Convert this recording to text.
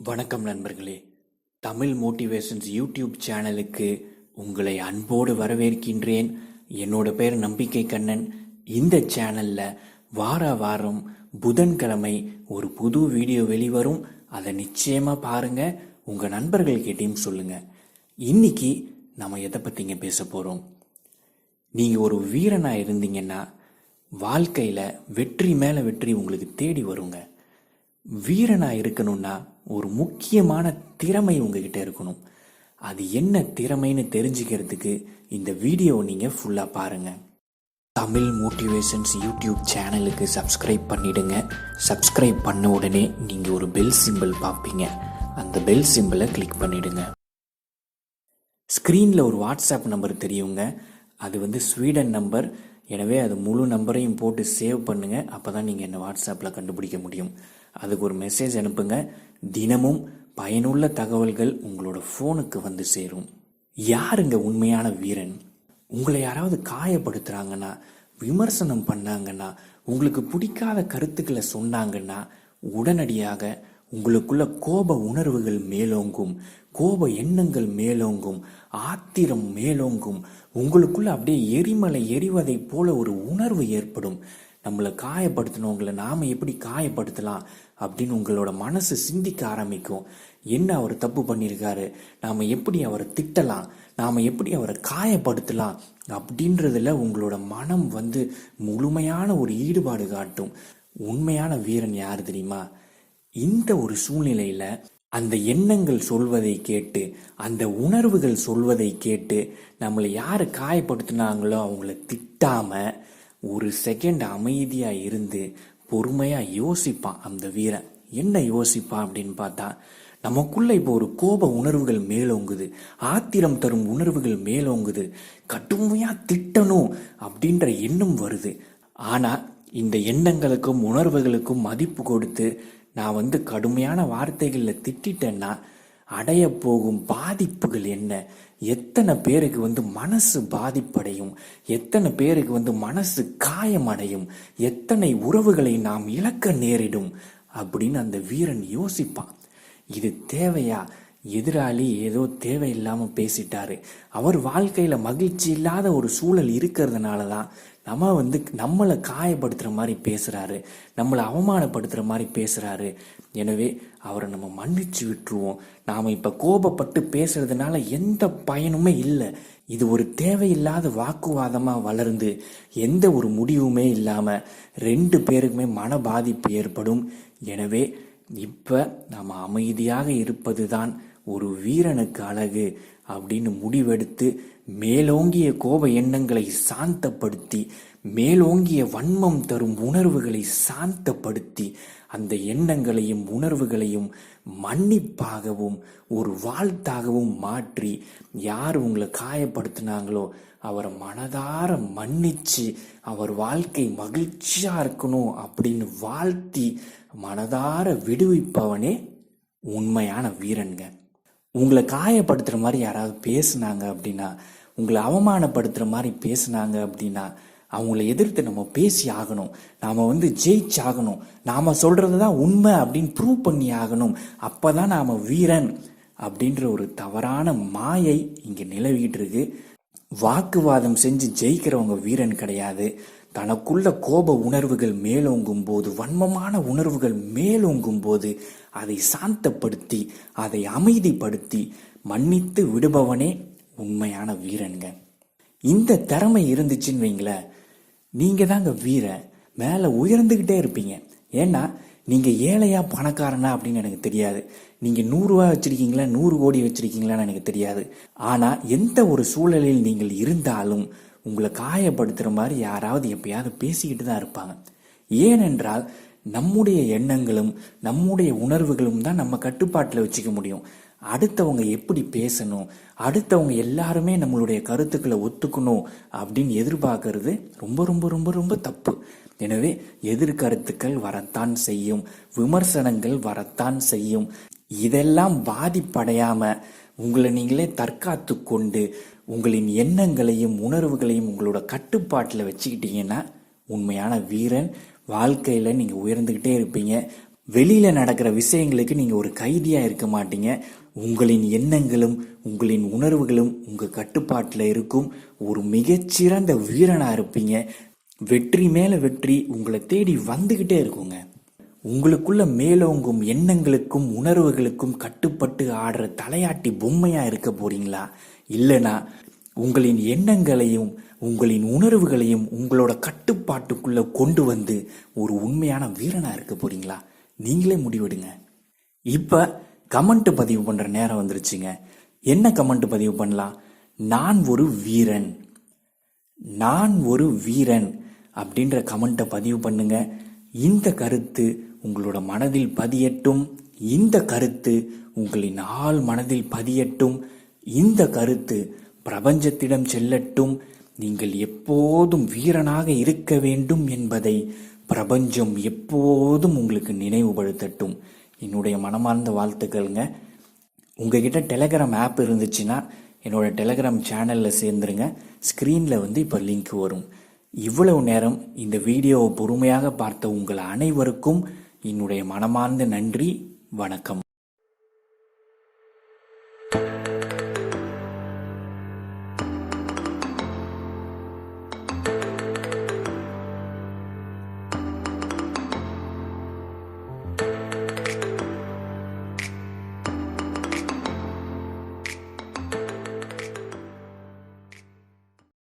வணக்கம் நண்பர்களே. Tamil motivations YouTube சேனலுக்கு உங்களை அன்போடு வரவேற்கின்றேன். என்னோட பேர் நம்பிக்கை கண்ணன். இந்த சேனலில் வார வாரம் புதன்கிழமை ஒரு புது வீடியோ வெளிவரும். அதை நிச்சயமாக பாருங்கள் உங்கள் நண்பர்கள் சொல்லுங்கள் இன்னைக்கு நம்ம எதை பற்றிங்க பேச போகிறோம் நீங்கள் ஒரு வீரனா இருந்தீங்கன்னா வாழ்க்கையில் வெற்றி மேலே வெற்றி உங்களுக்கு தேடி வருங்க. வீரனாக இருக்கணும்னா ஒரு முக்கியமான திறமை உங்ககிட்ட இருக்கணும். அது என்ன திறமைன்னு தெரிஞ்சுக்கிறதுக்கு இந்த வீடியோ நீங்கள் ஃபுல்லாக பாருங்கள் தமிழ் மோட்டிவேஷன்ஸ் யூடியூப் சேனலுக்கு சப்ஸ்கிரைப் பண்ணிடுங்க. சப்ஸ்கிரைப் பண்ண உடனே நீங்கள் ஒரு பெல் சிம்பிள் பார்ப்பீங்க. அந்த பெல் சிம்பிளை கிளிக் பண்ணிடுங்க. ஸ்க்ரீனில் ஒரு வாட்ஸ்அப் நம்பர் தெரியுங்க. அது வந்து ஸ்வீடன் நம்பர் எனவே அது முழு நம்பரையும் போட்டு சேவ் பண்ணுங்கள் அப்போ தான் நீங்கள் என்ன வாட்ஸ்அப்பில் கண்டுபிடிக்க முடியும். அதுக்கு ஒரு மெசேஜ் அனுப்புங்க. தினமும் பயனுள்ள தகவல்கள் உங்களோட ஃபோனுக்கு வந்து சேரும். யாருங்க உண்மையான வீரன்? உங்களை யாராவது காயப்படுத்துகிறாங்கன்னா விமர்சனம் பண்ணாங்கன்னா உங்களுக்கு பிடிக்காத கருத்துக்களை சொன்னாங்கன்னா உடனடியாக உங்களுக்குள்ள கோப உணர்வுகள் மேலோங்கும் கோப எண்ணங்கள் மேலோங்கும் ஆத்திரம் மேலோங்கும் உங்களுக்குள்ள அப்படியே எரிமலை எரிவதைப் போல ஒரு உணர்வு ஏற்படும். நம்மளை காயப்படுத்தினவங்களை நாம் எப்படி காயப்படுத்தலாம்? அப்படின்னு உங்களோட மனசு சிந்திக்க ஆரம்பிக்கும். என்ன அவர் தப்பு பண்ணியிருக்காரு? நாம எப்படி அவரை திட்டலாம்? நாம எப்படி அவரை காயப்படுத்தலாம்? அப்படின்றதுல உங்களோட மனம் வந்து முழுமையான ஒரு ஈடுபாடு காட்டும். உண்மையான வீரன் யார் தெரியுமா? இந்த ஒரு சூழ்நிலையில அந்த எண்ணங்கள் சொல்வதை கேட்டு அந்த உணர்வுகள் சொல்வதை கேட்டு நம்மளை யார் காயப்படுத்தினாங்களோ அவங்கள திட்டாம ஒரு செகண்ட் அமைதியாக இருந்து பொறுமையாக யோசிப்பான் அந்த வீரன். என்ன யோசிப்பான் அப்படின்னு பார்த்தா நமக்குள்ள இப்போ ஒரு கோப உணர்வுகள் மேலோங்குது. ஆத்திரம் தரும் உணர்வுகள் மேலோங்குது. கடுமையாக திட்டணும் அப்படின்ற எண்ணம் வருது. ஆனால் இந்த எண்ணங்களுக்கும் உணர்வுகளுக்கும் மதிப்பு கொடுத்து நான் வந்து கடுமையான வார்த்தைகளில் திட்டிட்டேன்னா அடைய போகும் பாதிப்புகள் என்ன? எத்தனை பேருக்கு வந்து மனசு பாதிப்படையும்? எத்தனை பேருக்கு வந்து மனசு காயமடையும்? எத்தனை உறவுகளை நாம் இழக்க நேரிடும்? அப்படின்னு அந்த வீரன் யோசிப்பான். இது தேவையா? எதிராளி ஏதோ தேவையில்லாமல் பேசிட்டாரு. அவர் வாழ்க்கையில் மகிழ்ச்சி இல்லாத ஒரு சூழல் இருக்கிறதுனால தான் நம்ம வந்து நம்மளை காயப்படுத்துகிற மாதிரி பேசுகிறாரு நம்மளை அவமானப்படுத்துகிற மாதிரி பேசுகிறாரு எனவே அவரை நம்ம மன்னிச்சு விட்டுருவோம். நாம் இப்போ கோபப்பட்டு பேசுறதுனால எந்த பயனுமே இல்லை. இது ஒரு தேவையில்லாத வாக்குவாதமாக வளர்ந்து எந்த ஒரு முடிவுமே இல்லாமல் ரெண்டு பேருக்குமே மன பாதிப்பு ஏற்படும். எனவே இப்போ நாம் அமைதியாக இருப்பது தான் ஒரு வீரனுக்கு அழகு அப்படின்னு முடிவெடுத்து மேலோங்கிய கோப எண்ணங்களை சாந்தப்படுத்தி மேலோங்கிய வன்மம் தரும் உணர்வுகளை சாந்தப்படுத்தி அந்த எண்ணங்களையும் உணர்வுகளையும் மன்னிப்பாகவும் ஒரு வாழ்த்தாகவும் மாற்றி யார் உங்களை காயப்படுத்தினாங்களோ அவரை மனதார மன்னிச்சு அவர் வாழ்க்கை மகிழ்ச்சியா இருக்கணும் அப்படின்னு வாழ்த்தி மனதார விடுவிப்பவனே உண்மையான வீரன்கள் உங்களை காயப்படுத்துகிற மாதிரி யாராவது பேசுனாங்க அப்படின்னா உங்களை அவமானப்படுத்துகிற மாதிரி பேசுனாங்க அப்படின்னா அவங்கள எதிர்த்து நம்ம பேசி ஆகணும். நாம் வந்து ஜெயிச்சாகணும். நாம சொல்கிறது தான் உண்மை அப்படின்னு ப்ரூவ் பண்ணி ஆகணும். அப்போ தான் நாம் வீரன் அப்படின்ற ஒரு தவறான மாயை இங்கே நிலவிகிட்டு இருக்கு. வாக்குவாதம் செஞ்சு ஜெயிக்கிறவங்க வீரன் கிடையாது. தனக்குள்ள கோப உணர்வுகள் மேலோங்கும் போது வன்மமான உணர்வுகள் மேலோங்கும் போது அதை சாந்தப்படுத்தி அதை அமைதிப்படுத்தி மன்னித்து விடுபவனே உண்மையான வீரனுங்க. இந்த திறமை இருந்துச்சுன்னு வைங்களேன். நீங்க தாங்க வீரன் மேல உயர்ந்துகிட்டே இருப்பீங்க. ஏன்னா நீங்க ஏழையா பணக்காரனா அப்படின்னு எனக்கு தெரியாது. நீங்க நூறுரூவா வச்சிருக்கீங்களா நூறு கோடி வச்சிருக்கீங்களான்னு எனக்கு தெரியாது. ஆனா எந்த ஒரு சூழலில் நீங்கள் இருந்தாலும் உங்களை காயப்படுத்துகிற மாதிரி யாராவது எப்பயாவது பேசிக்கிட்டு தான் இருப்பாங்க. ஏனென்றால் நம்முடைய எண்ணங்களும் நம்முடைய உணர்வுகளும் தான் நம்ம கட்டுப்பாட்டில் வச்சுக்க முடியும். அடுத்தவங்க எப்படி பேசணும் அடுத்தவங்க எல்லாருமே நம்மளுடைய கருத்துக்களை ஒத்துக்கணும் அப்படின்னு எதிர்பார்க்கறது ரொம்ப ரொம்ப ரொம்ப ரொம்ப தப்பு. எனவே எதிர்கருத்துக்கள் வரத்தான் செய்யும் விமர்சனங்கள் வரத்தான் செய்யும். இதெல்லாம் பாதிப்படையாமல் உங்களை நீங்களே தற்காத்து கொண்டு உங்களின் எண்ணங்களையும் உணர்வுகளையும் உங்களோட கட்டுப்பாட்டில் வச்சுக்கிட்டீங்கன்னா உண்மையான வீரன் வாழ்க்கையில் நீங்கள் உயர்ந்துக்கிட்டே இருப்பீங்க. வெளியில் நடக்கிற விஷயங்களுக்கு நீங்கள் ஒரு கைதியாக இருக்க மாட்டீங்க. உங்களின் எண்ணங்களும் உங்களின் உணர்வுகளும் உங்கள் கட்டுப்பாட்டில் இருக்கும். ஒரு மிகச்சிறந்த வீரனாக இருப்பீங்க. வெற்றி மேலே வெற்றி உங்களை தேடி வந்துக்கிட்டே இருக்குங்க. உங்களுக்குள்ள மேலோங்கும் எண்ணங்களுக்கும் உணர்வுகளுக்கும் கட்டுப்பட்டு ஆடுற தலையாட்டி பொம்மையா இருக்க போறீங்களா? இல்லனா உங்களின் எண்ணங்களையும் உங்களின் உணர்வுகளையும் உங்களோட கட்டுப்பாட்டுக்குள்ள கொண்டு வந்து ஒரு உண்மையான வீரனா இருக்க போறீங்களா? நீங்களே முடிவெடுங்க. இப்ப கமெண்ட் பதிவு பண்ற நேரம் வந்துருச்சுங்க. என்ன கமெண்ட் பதிவு பண்ணலாம்? நான் ஒரு வீரன். நான் ஒரு வீரன் அப்படின்ற கமெண்ட்டை பதிவு பண்ணுங்க. இந்த கருத்து உங்களோட மனதில் பதியட்டும். இந்த கருத்து உங்களின் ஆள் மனதில் பதியட்டும். இந்த கருத்து பிரபஞ்சத்திடம் செல்லட்டும். நீங்கள் எப்போதும் வீரனாக இருக்க வேண்டும் என்பதை பிரபஞ்சம் எப்போதும் உங்களுக்கு நினைவுபடுத்தட்டும். என்னுடைய மனமார்ந்த வாழ்த்துக்கள்ங்க. உங்ககிட்ட டெலகிராம் ஆப் இருந்துச்சுன்னா என்னோட டெலகிராம் சேனலில் சேர்ந்துருங்க. ஸ்க்ரீனில் வந்து இப்போ லிங்க் வரும். இவ்வளவு நேரம் இந்த வீடியோவை பொறுமையாக பார்த்த உங்கள் அனைவருக்கும் என்னுடைய மனமார்ந்த நன்றி வணக்கம்.